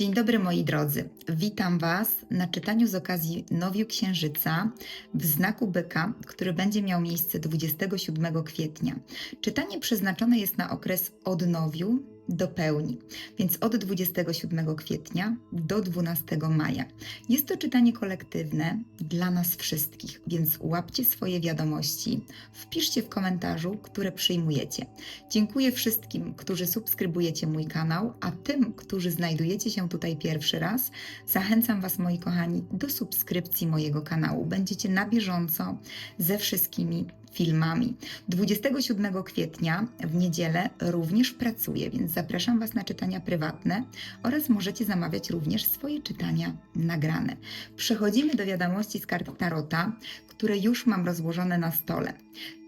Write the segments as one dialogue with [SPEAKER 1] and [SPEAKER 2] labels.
[SPEAKER 1] Dzień dobry moi drodzy. Witam Was na czytaniu z okazji Nowiu Księżyca w znaku byka, który będzie miał miejsce 27 kwietnia. Czytanie przeznaczone jest na okres od nowiu do pełni, więc od 27 kwietnia do 12 maja. Jest to czytanie kolektywne dla nas wszystkich, więc łapcie swoje wiadomości, wpiszcie w komentarzu, które przyjmujecie. Dziękuję wszystkim, którzy subskrybujecie mój kanał, a tym, którzy znajdujecie się tutaj pierwszy raz, zachęcam Was, moi kochani, do subskrypcji mojego kanału. Będziecie na bieżąco ze wszystkimi filmami. 27 kwietnia w niedzielę również pracuję, więc zapraszam Was na czytania prywatne oraz możecie zamawiać również swoje czytania nagrane. Przechodzimy do wiadomości z kart Tarota, które już mam rozłożone na stole.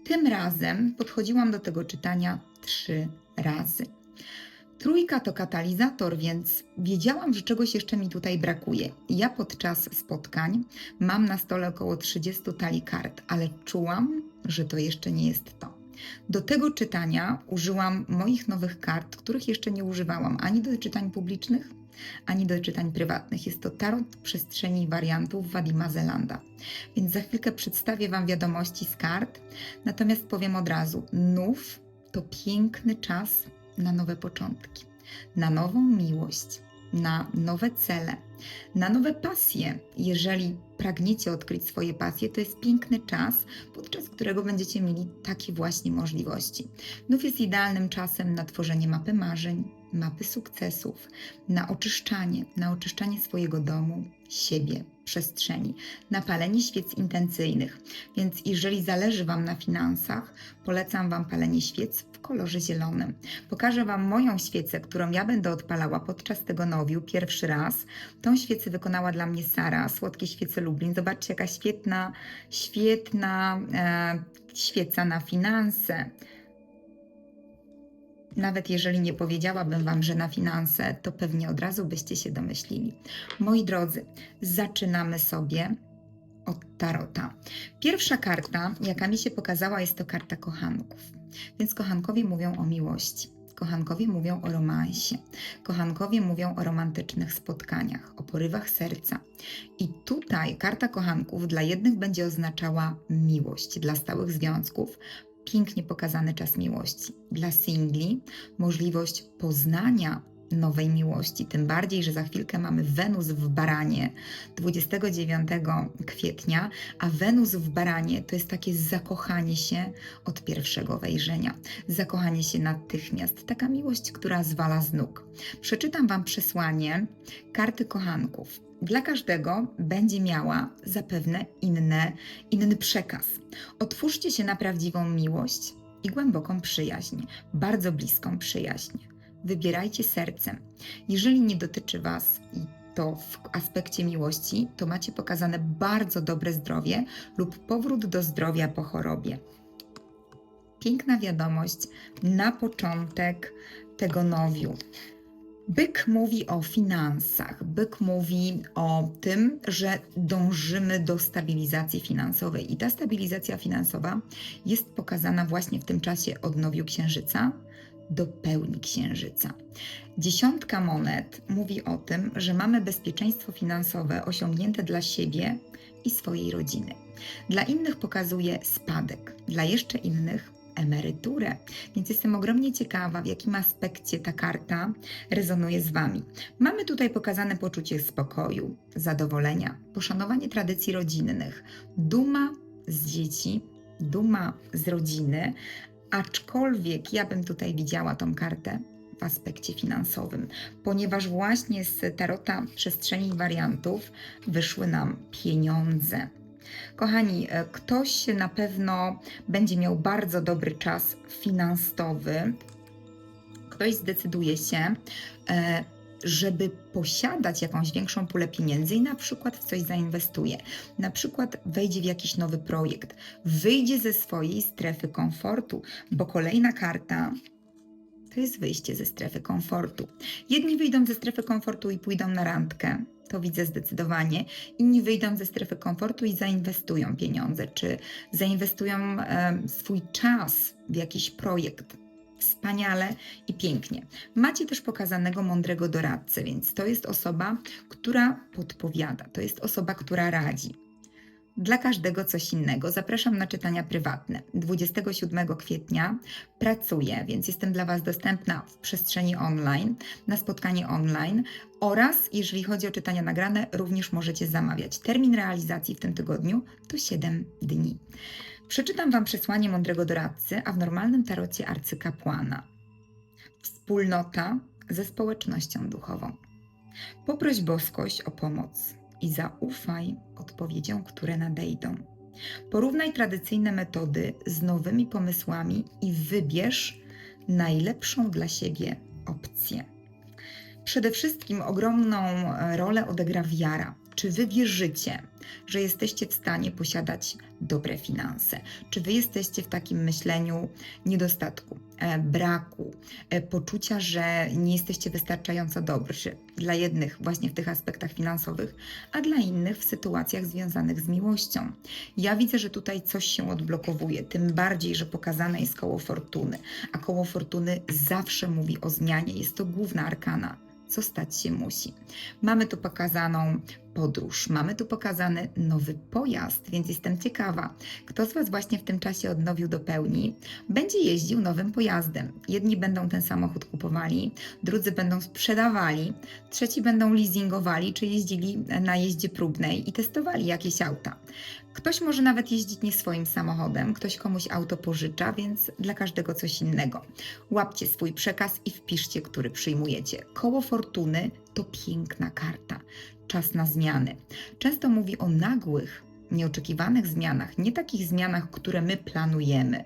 [SPEAKER 1] Tym razem podchodziłam do tego czytania trzy razy. Trójka to katalizator, więc wiedziałam, że czegoś jeszcze mi tutaj brakuje. Ja podczas spotkań mam na stole około 30 talii kart, ale czułam, że to jeszcze nie jest to. Do tego czytania użyłam moich nowych kart, których jeszcze nie używałam ani do czytań publicznych, ani do czytań prywatnych. Jest to tarot przestrzeni wariantów Wadima Zelanda. Więc za chwilkę przedstawię Wam wiadomości z kart. Natomiast powiem od razu, nów to piękny czas na nowe początki, na nową miłość, na nowe cele, na nowe pasje. Jeżeli pragniecie odkryć swoje pasje, to jest piękny czas, podczas którego będziecie mieli takie właśnie możliwości. Nów jest idealnym czasem na tworzenie mapy marzeń, mapy sukcesów, na oczyszczanie, na oczyszczanie swojego domu, siebie, przestrzeni, na palenie świec intencyjnych. Więc jeżeli zależy Wam na finansach, polecam Wam palenie świec w kolorze zielonym. Pokażę Wam moją świecę, którą ja będę odpalała podczas tego nowiu pierwszy raz. Tą świecę wykonała dla mnie Sara, Słodkie Świece Lublin. Zobaczcie, jaka świetna, świetna e, świeca na finanse. Nawet jeżeli nie powiedziałabym Wam, że na finanse, to pewnie od razu byście się domyślili. Moi drodzy, zaczynamy sobie od tarota. Pierwsza karta, jaka mi się pokazała, jest to karta kochanków. Więc kochankowie mówią o miłości. Kochankowie mówią o romansie. Kochankowie mówią o romantycznych spotkaniach, o porywach serca. I tutaj karta kochanków dla jednych będzie oznaczała miłość dla stałych związków, pięknie pokazany czas miłości. Dla singli możliwość poznania nowej miłości, tym bardziej, że za chwilkę mamy Wenus w Baranie 29 kwietnia, a Wenus w Baranie to jest takie zakochanie się od pierwszego wejrzenia, zakochanie się natychmiast, taka miłość, która zwala z nóg. Przeczytam Wam przesłanie karty kochanków. Dla każdego będzie miała zapewne inne, inny przekaz. Otwórzcie się na prawdziwą miłość i głęboką przyjaźń, bardzo bliską przyjaźń wybierajcie sercem. Jeżeli nie dotyczy Was i to w aspekcie miłości, to macie pokazane bardzo dobre zdrowie lub powrót do zdrowia po chorobie. Piękna wiadomość na początek tego nowiu. Byk mówi o finansach, byk mówi o tym, że dążymy do stabilizacji finansowej i ta stabilizacja finansowa jest pokazana właśnie w tym czasie od nowiu księżyca do pełni księżyca. Dziesiątka monet mówi o tym, że mamy bezpieczeństwo finansowe osiągnięte dla siebie i swojej rodziny. Dla innych pokazuje spadek, dla jeszcze innych emeryturę. Więc jestem ogromnie ciekawa, w jakim aspekcie ta karta rezonuje z Wami. Mamy tutaj pokazane poczucie spokoju, zadowolenia, poszanowanie tradycji rodzinnych, duma z dzieci, duma z rodziny, aczkolwiek ja bym tutaj widziała tą kartę w aspekcie finansowym, ponieważ właśnie z tarota przestrzeni wariantów wyszły nam pieniądze. Kochani, e, ktoś na pewno będzie miał bardzo dobry czas finansowy. Ktoś zdecyduje się, e, żeby posiadać jakąś większą pulę pieniędzy i na przykład w coś zainwestuje. Na przykład wejdzie w jakiś nowy projekt, wyjdzie ze swojej strefy komfortu, bo kolejna karta to jest wyjście ze strefy komfortu. Jedni wyjdą ze strefy komfortu i pójdą na randkę, To widzę zdecydowanie. Inni wyjdą ze strefy komfortu i zainwestują pieniądze, czy zainwestują swój czas w jakiś projekt. Wspaniale i pięknie. Macie też pokazanego mądrego doradcę, więc to jest osoba, która podpowiada, to jest osoba, która radzi. Dla każdego coś innego. Zapraszam na czytania prywatne. 27 kwietnia pracuję, więc jestem dla Was dostępna w przestrzeni online, na spotkanie online oraz, jeżeli chodzi o czytania nagrane, również możecie zamawiać. Termin realizacji w tym tygodniu to 7 dni. Przeczytam Wam przesłanie mądrego doradcy, a w normalnym tarocie arcykapłana. Wspólnota ze społecznością duchową. Poproś boskość o pomoc i zaufaj odpowiedziom, które nadejdą. Porównaj tradycyjne metody z nowymi pomysłami i wybierz najlepszą dla siebie opcję. Przede wszystkim ogromną rolę odegra wiara. Czy wy wierzycie, że jesteście w stanie posiadać dobre finanse? Czy wy jesteście w takim myśleniu niedostatku, e, braku, e, poczucia, że nie jesteście wystarczająco dobrzy? Dla jednych właśnie w tych aspektach finansowych, a dla innych w sytuacjach związanych z miłością. Ja widzę, że tutaj coś się odblokowuje, tym bardziej, że pokazane jest koło fortuny, a koło fortuny zawsze mówi o zmianie. Jest to główna arkana co stać się musi. Mamy tu pokazaną podróż, mamy tu pokazany nowy pojazd, więc jestem ciekawa, kto z Was właśnie w tym czasie odnowił do pełni, będzie jeździł nowym pojazdem. Jedni będą ten samochód kupowali, drudzy będą sprzedawali, trzeci będą leasingowali, czy jeździli na jeździe próbnej i testowali jakieś auta. Ktoś może nawet jeździć nie swoim samochodem, ktoś komuś auto pożycza, więc dla każdego coś innego. Łapcie swój przekaz i wpiszcie, który przyjmujecie. Koło fortuny to piękna karta. Czas na zmiany. Często mówi o nagłych, nieoczekiwanych zmianach, nie takich zmianach, które my planujemy,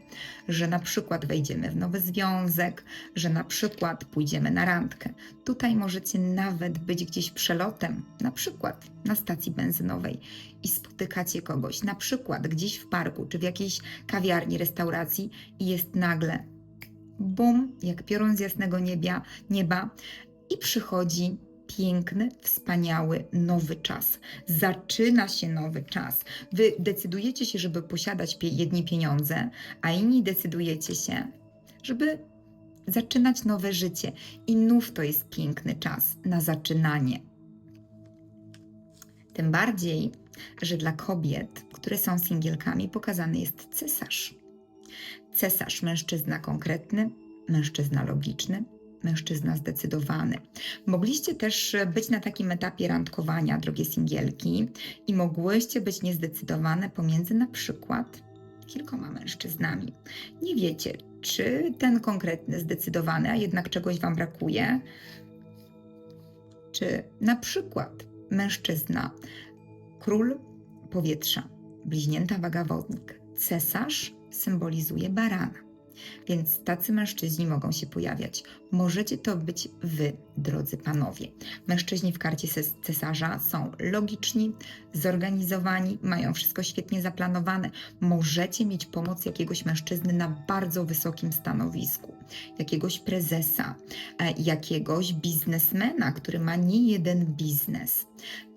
[SPEAKER 1] że na przykład wejdziemy w nowy związek, że na przykład pójdziemy na randkę. Tutaj możecie nawet być gdzieś przelotem, na przykład na stacji benzynowej i spotykacie kogoś, na przykład gdzieś w parku czy w jakiejś kawiarni, restauracji i jest nagle bum, jak piorun z jasnego nieba, nieba i przychodzi piękny, wspaniały, nowy czas. Zaczyna się nowy czas. Wy decydujecie się, żeby posiadać jedni pieniądze, a inni decydujecie się, żeby zaczynać nowe życie. I nów to jest piękny czas na zaczynanie. Tym bardziej, że dla kobiet, które są singielkami, pokazany jest cesarz. Cesarz, mężczyzna konkretny, mężczyzna logiczny, mężczyzna zdecydowany. Mogliście też być na takim etapie randkowania, drogie singielki, i mogłyście być niezdecydowane pomiędzy na przykład kilkoma mężczyznami. Nie wiecie, czy ten konkretny zdecydowany, a jednak czegoś Wam brakuje, czy na przykład mężczyzna, król powietrza, bliźnięta waga wodnik, cesarz symbolizuje barana. Więc tacy mężczyźni mogą się pojawiać. Możecie to być wy, drodzy panowie. Mężczyźni w karcie ces- cesarza są logiczni, zorganizowani, mają wszystko świetnie zaplanowane. Możecie mieć pomoc jakiegoś mężczyzny na bardzo wysokim stanowisku, jakiegoś prezesa, e, jakiegoś biznesmena, który ma nie jeden biznes.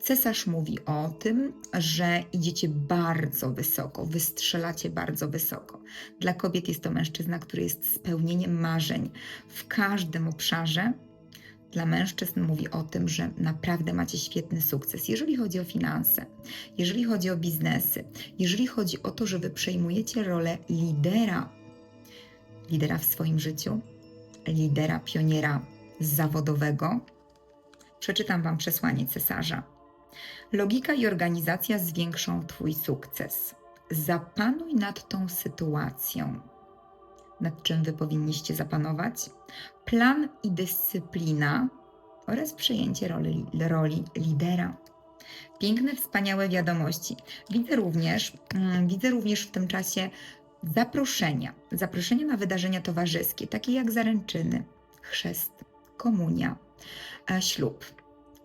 [SPEAKER 1] Cesarz mówi o tym, że idziecie bardzo wysoko, wystrzelacie bardzo wysoko. Dla kobiet jest to mężczyzna, który jest spełnieniem marzeń w każdym obszarze. Dla mężczyzn mówi o tym, że naprawdę macie świetny sukces, jeżeli chodzi o finanse, jeżeli chodzi o biznesy, jeżeli chodzi o to, że wy przejmujecie rolę lidera, lidera w swoim życiu, lidera, pioniera zawodowego. Przeczytam Wam przesłanie cesarza. Logika i organizacja zwiększą Twój sukces. Zapanuj nad tą sytuacją. Nad czym Wy powinniście zapanować? Plan i dyscyplina oraz przejęcie roli, roli lidera. Piękne, wspaniałe wiadomości. Widzę również, mm, widzę również w tym czasie zaproszenia. Zaproszenia na wydarzenia towarzyskie, takie jak zaręczyny, chrzest, komunia, e, ślub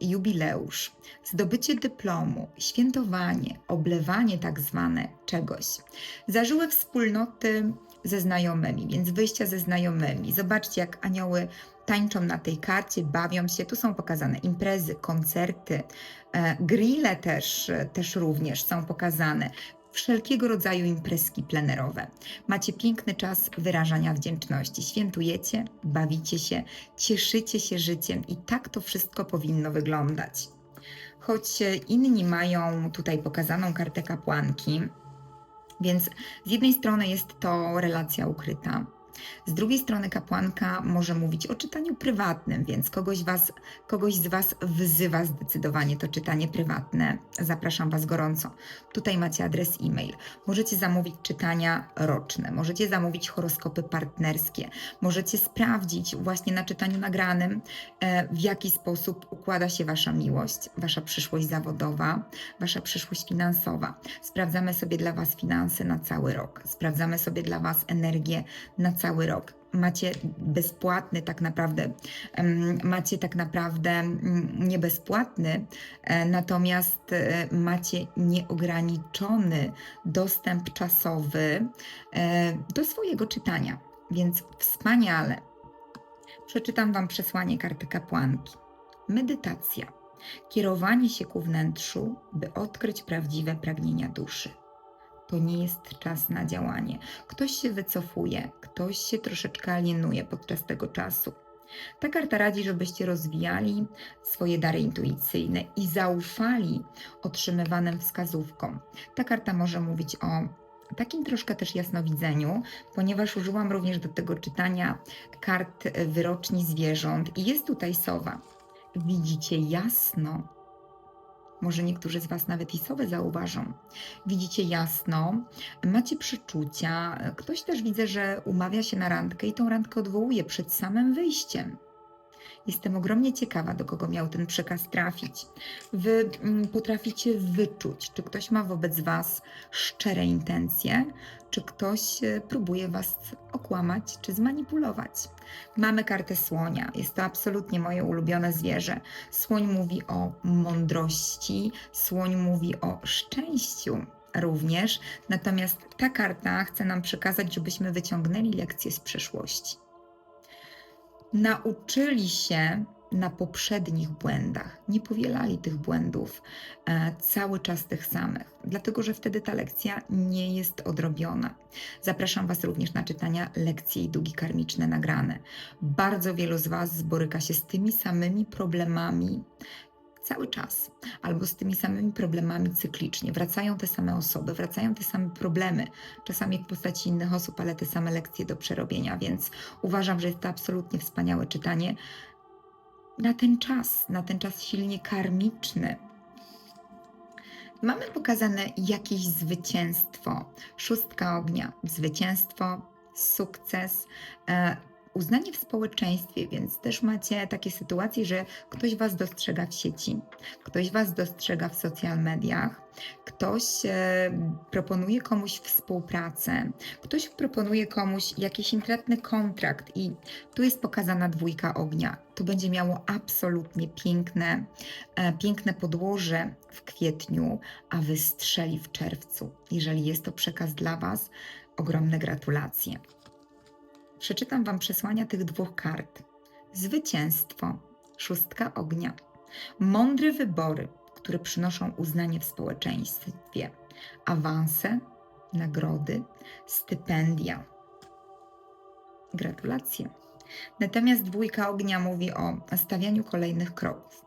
[SPEAKER 1] jubileusz, zdobycie dyplomu, świętowanie, oblewanie tak zwane czegoś. Zażyły wspólnoty ze znajomymi, więc wyjścia ze znajomymi. Zobaczcie, jak anioły tańczą na tej karcie, bawią się. Tu są pokazane imprezy, koncerty, e, grille też, też również są pokazane. Wszelkiego rodzaju imprezki plenerowe. Macie piękny czas wyrażania wdzięczności. Świętujecie, bawicie się, cieszycie się życiem i tak to wszystko powinno wyglądać. Choć inni mają tutaj pokazaną kartę kapłanki, więc z jednej strony jest to relacja ukryta, z drugiej strony kapłanka może mówić o czytaniu prywatnym, więc kogoś, was, kogoś z Was wzywa zdecydowanie to czytanie prywatne. Zapraszam Was gorąco. Tutaj macie adres e-mail. Możecie zamówić czytania roczne, możecie zamówić horoskopy partnerskie, możecie sprawdzić właśnie na czytaniu nagranym, e, w jaki sposób układa się Wasza miłość, Wasza przyszłość zawodowa, Wasza przyszłość finansowa. Sprawdzamy sobie dla Was finanse na cały rok, sprawdzamy sobie dla Was energię na cały rok. Macie bezpłatny, tak naprawdę, macie tak naprawdę mm, nie bezpłatny, e, natomiast e, macie nieograniczony dostęp czasowy e, do swojego czytania. Więc wspaniale. Przeczytam Wam przesłanie karty kapłanki. Medytacja. Kierowanie się ku wnętrzu, by odkryć prawdziwe pragnienia duszy. To nie jest czas na działanie. Ktoś się wycofuje, ktoś się troszeczkę alienuje podczas tego czasu. Ta karta radzi, żebyście rozwijali swoje dary intuicyjne i zaufali otrzymywanym wskazówkom. Ta karta może mówić o takim troszkę też jasnowidzeniu, ponieważ użyłam również do tego czytania kart wyroczni zwierząt i jest tutaj sowa. Widzicie jasno. Może niektórzy z Was nawet i sowę zauważą. Widzicie jasno, macie przeczucia. Ktoś też widzę, że umawia się na randkę i tą randkę odwołuje przed samym wyjściem. Jestem ogromnie ciekawa, do kogo miał ten przekaz trafić. Wy mm, potraficie wyczuć, czy ktoś ma wobec Was szczere intencje, czy ktoś e, próbuje Was okłamać, czy zmanipulować. Mamy kartę słonia. Jest to absolutnie moje ulubione zwierzę. Słoń mówi o mądrości, słoń mówi o szczęściu również. Natomiast ta karta chce nam przekazać, żebyśmy wyciągnęli lekcje z przeszłości nauczyli się na poprzednich błędach, nie powielali tych błędów e, cały czas tych samych, dlatego że wtedy ta lekcja nie jest odrobiona. Zapraszam Was również na czytania lekcji i długi karmiczne nagrane. Bardzo wielu z Was boryka się z tymi samymi problemami cały czas, albo z tymi samymi problemami cyklicznie. Wracają te same osoby, wracają te same problemy, czasami w postaci innych osób, ale te same lekcje do przerobienia, więc uważam, że jest to absolutnie wspaniałe czytanie na ten czas, na ten czas silnie karmiczny. Mamy pokazane jakieś zwycięstwo. Szóstka ognia, zwycięstwo, sukces. Uznanie w społeczeństwie, więc też macie takie sytuacje, że ktoś Was dostrzega w sieci, ktoś Was dostrzega w social mediach, ktoś e, proponuje komuś współpracę, ktoś proponuje komuś jakiś intratny kontrakt i tu jest pokazana dwójka ognia. To będzie miało absolutnie piękne, e, piękne podłoże w kwietniu, a wystrzeli w czerwcu. Jeżeli jest to przekaz dla Was, ogromne gratulacje. Przeczytam Wam przesłania tych dwóch kart. Zwycięstwo, szóstka ognia, mądre wybory, które przynoszą uznanie w społeczeństwie, awanse, nagrody, stypendia. Gratulacje. Natomiast dwójka ognia mówi o stawianiu kolejnych kroków.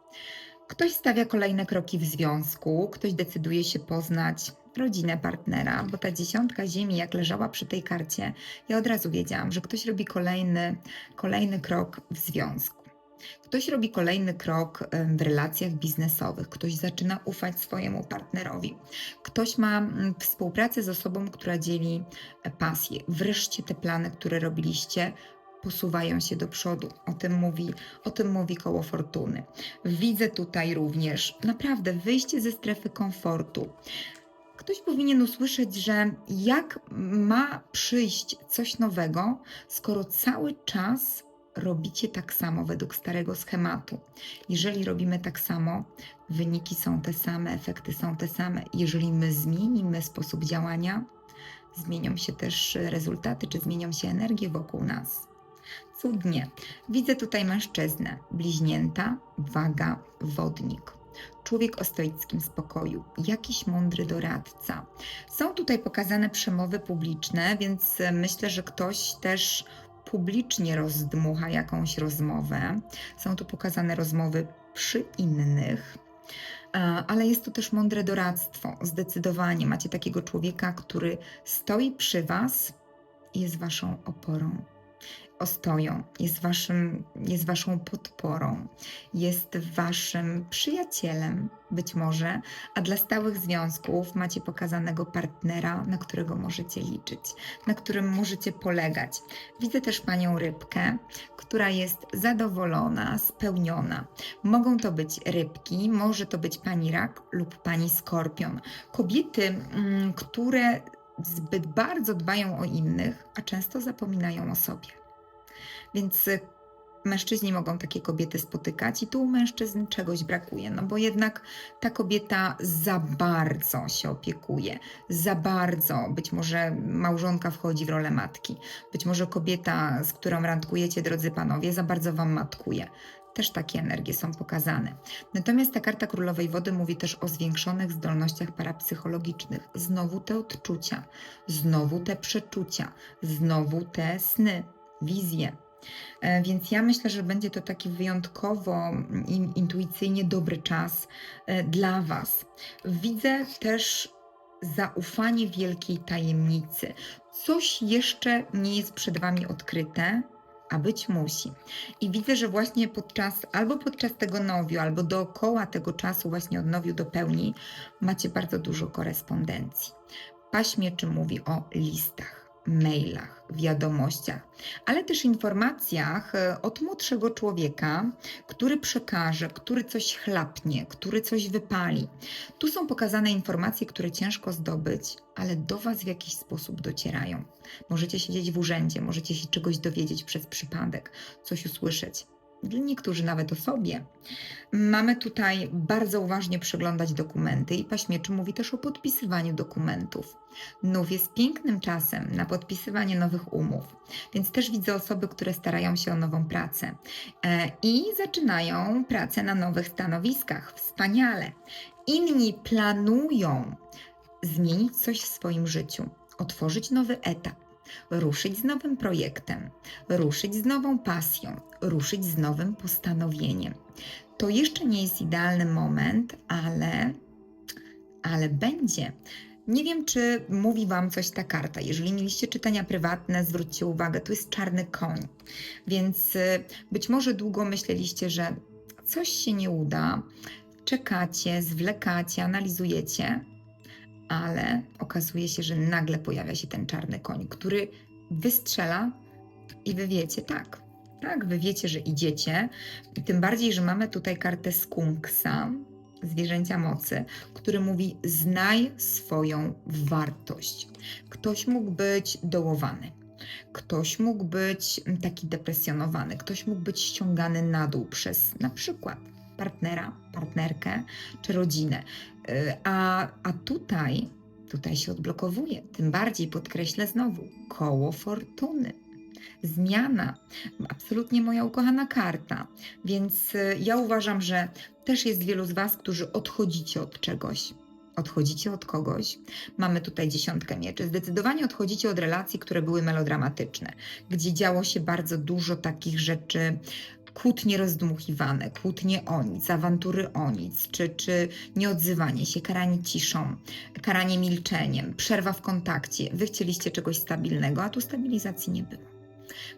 [SPEAKER 1] Ktoś stawia kolejne kroki w związku, ktoś decyduje się poznać rodzinę partnera, bo ta dziesiątka ziemi, jak leżała przy tej karcie, ja od razu wiedziałam, że ktoś robi kolejny, kolejny krok w związku. Ktoś robi kolejny krok w relacjach biznesowych, ktoś zaczyna ufać swojemu partnerowi, ktoś ma współpracę z osobą, która dzieli e, pasję. Wreszcie te plany, które robiliście, posuwają się do przodu. O tym mówi, o tym mówi koło fortuny. Widzę tutaj również naprawdę wyjście ze strefy komfortu. Ktoś powinien usłyszeć, że jak ma przyjść coś nowego, skoro cały czas robicie tak samo według starego schematu. Jeżeli robimy tak samo, wyniki są te same, efekty są te same. Jeżeli my zmienimy sposób działania, zmienią się też rezultaty, czy zmienią się energie wokół nas. Cudnie. Widzę tutaj mężczyznę, bliźnięta, waga, wodnik. Człowiek o stoickim spokoju, jakiś mądry doradca. Są tutaj pokazane przemowy publiczne, więc myślę, że ktoś też publicznie rozdmucha jakąś rozmowę. Są tu pokazane rozmowy przy innych. E, Ale jest to też mądre doradztwo. Zdecydowanie macie takiego człowieka, który stoi przy Was i jest Waszą oporą ostoją, jest, waszym, jest waszą podporą, jest waszym przyjacielem, być może, a dla stałych związków macie pokazanego partnera, na którego możecie liczyć, na którym możecie polegać. Widzę też panią rybkę, która jest zadowolona, spełniona. Mogą to być rybki, może to być pani rak lub pani skorpion. Kobiety, mm, które zbyt bardzo dbają o innych, a często zapominają o sobie. Więc y, mężczyźni mogą takie kobiety spotykać, i tu u mężczyzn czegoś brakuje, no bo jednak ta kobieta za bardzo się opiekuje, za bardzo być może małżonka wchodzi w rolę matki, być może kobieta, z którą randkujecie, drodzy panowie, za bardzo wam matkuje. Też takie energie są pokazane. Natomiast ta karta królowej wody mówi też o zwiększonych zdolnościach parapsychologicznych. Znowu te odczucia, znowu te przeczucia, znowu te sny, wizje. E, Więc ja myślę, że będzie to taki wyjątkowo mm, in- intuicyjnie dobry czas e, dla Was. Widzę też zaufanie wielkiej tajemnicy. Coś jeszcze nie jest przed Wami odkryte, a być musi. I widzę, że właśnie podczas, albo podczas tego nowiu, albo dookoła tego czasu, właśnie od nowiu do pełni, macie bardzo dużo korespondencji. Paść mieczy mówi o listach, mailach, wiadomościach, ale też informacjach e, od młodszego człowieka, który przekaże, który coś chlapnie, który coś wypali. Tu są pokazane informacje, które ciężko zdobyć, ale do Was w jakiś sposób docierają. Możecie siedzieć w urzędzie, możecie się czegoś dowiedzieć przez przypadek, coś usłyszeć. Niektórzy nawet o sobie. Mamy tutaj bardzo uważnie przeglądać dokumenty i paśmieczy mówi też o podpisywaniu dokumentów. Nów jest pięknym czasem na podpisywanie nowych umów, więc też widzę osoby, które starają się o nową pracę e, i zaczynają pracę na nowych stanowiskach. Wspaniale. Inni planują zmienić coś w swoim życiu, otworzyć nowy etap, ruszyć z nowym projektem, ruszyć z nową pasją, ruszyć z nowym postanowieniem. To jeszcze nie jest idealny moment, ale, ale będzie. Nie wiem, czy mówi Wam coś ta karta. Jeżeli mieliście czytania prywatne, zwróćcie uwagę, tu jest czarny koń. Więc y, być może długo myśleliście, że coś się nie uda, czekacie, zwlekacie, analizujecie, ale okazuje się, że nagle pojawia się ten czarny koń, który wystrzela i wy wiecie, tak, tak, wy wiecie, że idziecie. Tym bardziej, że mamy tutaj kartę skunksa, zwierzęcia mocy, który mówi: znaj swoją wartość. Ktoś mógł być dołowany. Ktoś mógł być taki depresjonowany, ktoś mógł być ściągany na dół przez na przykład partnera, partnerkę czy rodzinę. Y, A, a tutaj, tutaj się odblokowuje. Tym bardziej podkreślę znowu koło fortuny. Zmiana, absolutnie moja ukochana karta. Więc y, ja uważam, że też jest wielu z Was, którzy odchodzicie od czegoś. Odchodzicie od kogoś. Mamy tutaj dziesiątkę mieczy. Zdecydowanie odchodzicie od relacji, które były melodramatyczne, gdzie działo się bardzo dużo takich rzeczy kłótnie rozdmuchiwane, kłótnie o nic, awantury o nic, czy, czy nieodzywanie się, karanie ciszą, karanie milczeniem, przerwa w kontakcie. Wy chcieliście czegoś stabilnego, a tu stabilizacji nie było.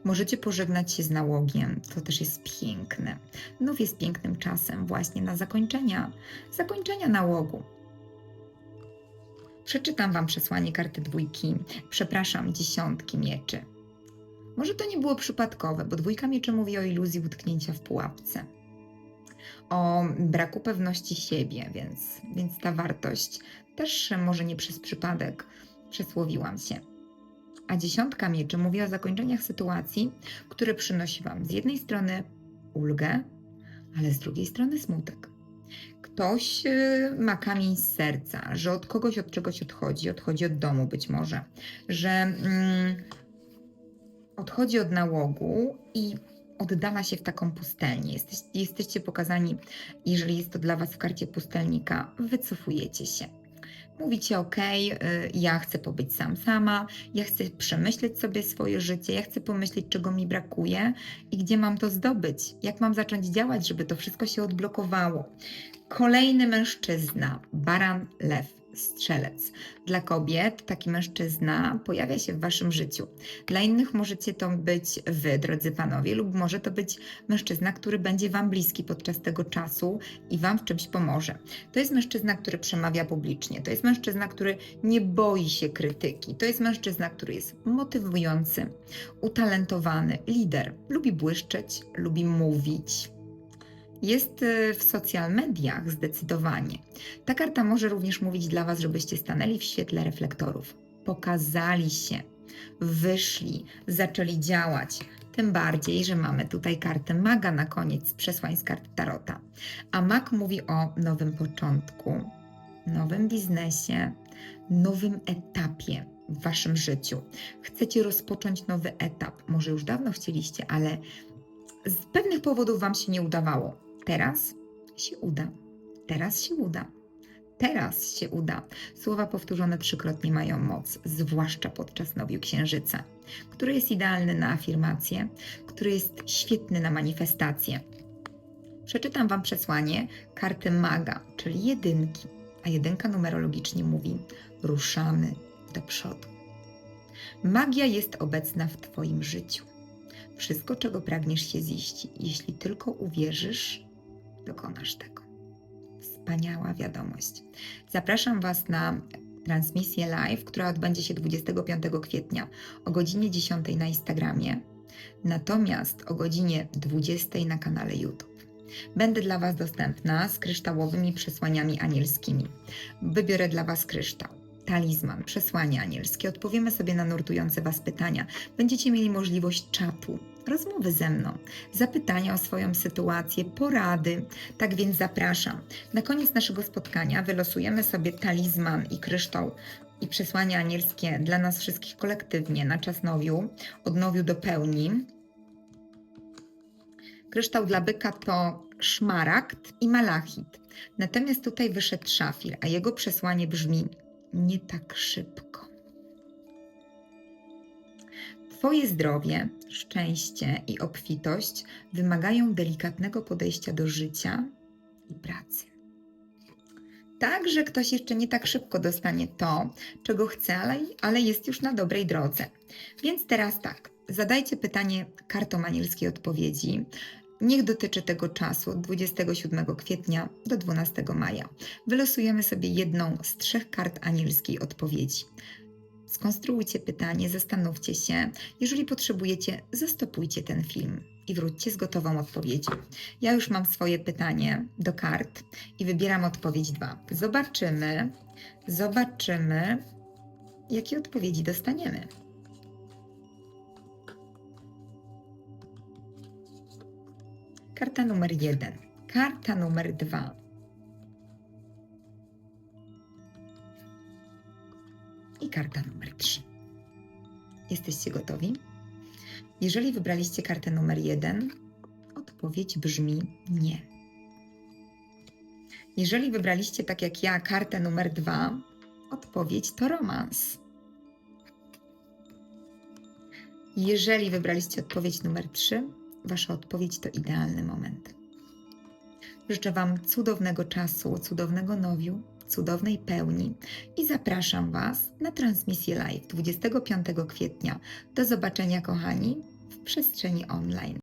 [SPEAKER 1] Możecie pożegnać się z nałogiem, to też jest piękne. Nów jest pięknym czasem właśnie na zakończenia, zakończenia nałogu. Przeczytam Wam przesłanie karty dwójki, przepraszam, dziesiątki mieczy. Może to nie było przypadkowe, bo dwójka mieczy mówi o iluzji utknięcia w pułapce, o braku pewności siebie, więc, więc ta wartość też może nie przez przypadek przesłowiłam się. A dziesiątka mieczy mówi o zakończeniach sytuacji, które przynosi Wam z jednej strony ulgę, ale z drugiej strony smutek. ktoś y, ma kamień z serca, że od kogoś od czegoś odchodzi, odchodzi od domu być może, że mm, odchodzi od nałogu i oddala się w taką pustelnię. Jesteś, jesteście pokazani, jeżeli jest to dla Was w karcie pustelnika, wycofujecie się. Mówicie, ok, ja chcę pobyć sam sama, ja chcę przemyśleć sobie swoje życie, ja chcę pomyśleć, czego mi brakuje i gdzie mam to zdobyć, jak mam zacząć działać, żeby to wszystko się odblokowało. Kolejny mężczyzna, baran, lew, strzelec. Dla kobiet taki mężczyzna pojawia się w waszym życiu. Dla innych możecie to być wy, drodzy panowie, lub może to być mężczyzna, który będzie wam bliski podczas tego czasu i wam w czymś pomoże. To jest mężczyzna, który przemawia publicznie. To jest mężczyzna, który nie boi się krytyki. To jest mężczyzna, który jest motywujący, utalentowany, lider. Lubi błyszczeć, lubi mówić. Jest y, w social mediach zdecydowanie. Ta karta może również mówić dla Was, żebyście stanęli w świetle reflektorów, pokazali się, wyszli, zaczęli działać. Tym bardziej, że mamy tutaj kartę maga na koniec przesłań z kart Tarota. A mag mówi o nowym początku, nowym biznesie, nowym etapie w Waszym życiu. Chcecie rozpocząć nowy etap. Może już dawno chcieliście, ale z pewnych powodów Wam się nie udawało. Teraz się uda. Teraz się uda. Teraz się uda. Słowa powtórzone trzykrotnie mają moc, zwłaszcza podczas nowiu księżyca, który jest idealny na afirmację, który jest świetny na manifestację. Przeczytam Wam przesłanie karty maga, czyli jedynki, a jedynka numerologicznie mówi: ruszamy do przodu. Magia jest obecna w Twoim życiu. Wszystko, czego pragniesz się ziści, jeśli tylko uwierzysz, dokonasz tego. Wspaniała wiadomość. Zapraszam Was na transmisję live, która odbędzie się 25 kwietnia o godzinie 10 na Instagramie, natomiast o godzinie 20 na kanale YouTube. Będę dla Was dostępna z kryształowymi przesłaniami anielskimi. Wybiorę dla Was kryształ talizman, przesłanie anielskie, odpowiemy sobie na nurtujące Was pytania. Będziecie mieli możliwość czatu, rozmowy ze mną, zapytania o swoją sytuację, porady. Tak więc zapraszam. Na koniec naszego spotkania wylosujemy sobie talizman i kryształ i przesłanie anielskie dla nas wszystkich kolektywnie na czas nowiu, od nowiu do pełni. Kryształ dla byka to szmaragd i malachit. Natomiast tutaj wyszedł szafir, a jego przesłanie brzmi nie tak szybko. Twoje zdrowie, szczęście i obfitość wymagają delikatnego podejścia do życia i pracy. Tak, że ktoś jeszcze nie tak szybko dostanie to, czego chce, ale, jest już na dobrej drodze. Więc teraz tak, zadajcie pytanie kartom anielskiej odpowiedzi. Niech dotyczy tego czasu, od 27 kwietnia do 12 maja. Wylosujemy sobie jedną z trzech kart anielskiej odpowiedzi. Skonstruujcie pytanie, zastanówcie się. Jeżeli potrzebujecie, zastopujcie ten film i wróćcie z gotową odpowiedzią. Ja już mam swoje pytanie do kart i wybieram odpowiedź 2. Zobaczymy, zobaczymy, jakie odpowiedzi dostaniemy. Karta numer 1. Karta numer 2. I karta numer 3. Jesteście gotowi? Jeżeli wybraliście kartę numer 1, odpowiedź brzmi nie. Jeżeli wybraliście tak jak ja kartę numer 2, odpowiedź to romans. Jeżeli wybraliście odpowiedź numer 3, Wasza odpowiedź to idealny moment. Życzę Wam cudownego czasu, cudownego nowiu, cudownej pełni i zapraszam Was na transmisję live 25 kwietnia. Do zobaczenia, kochani, w przestrzeni online.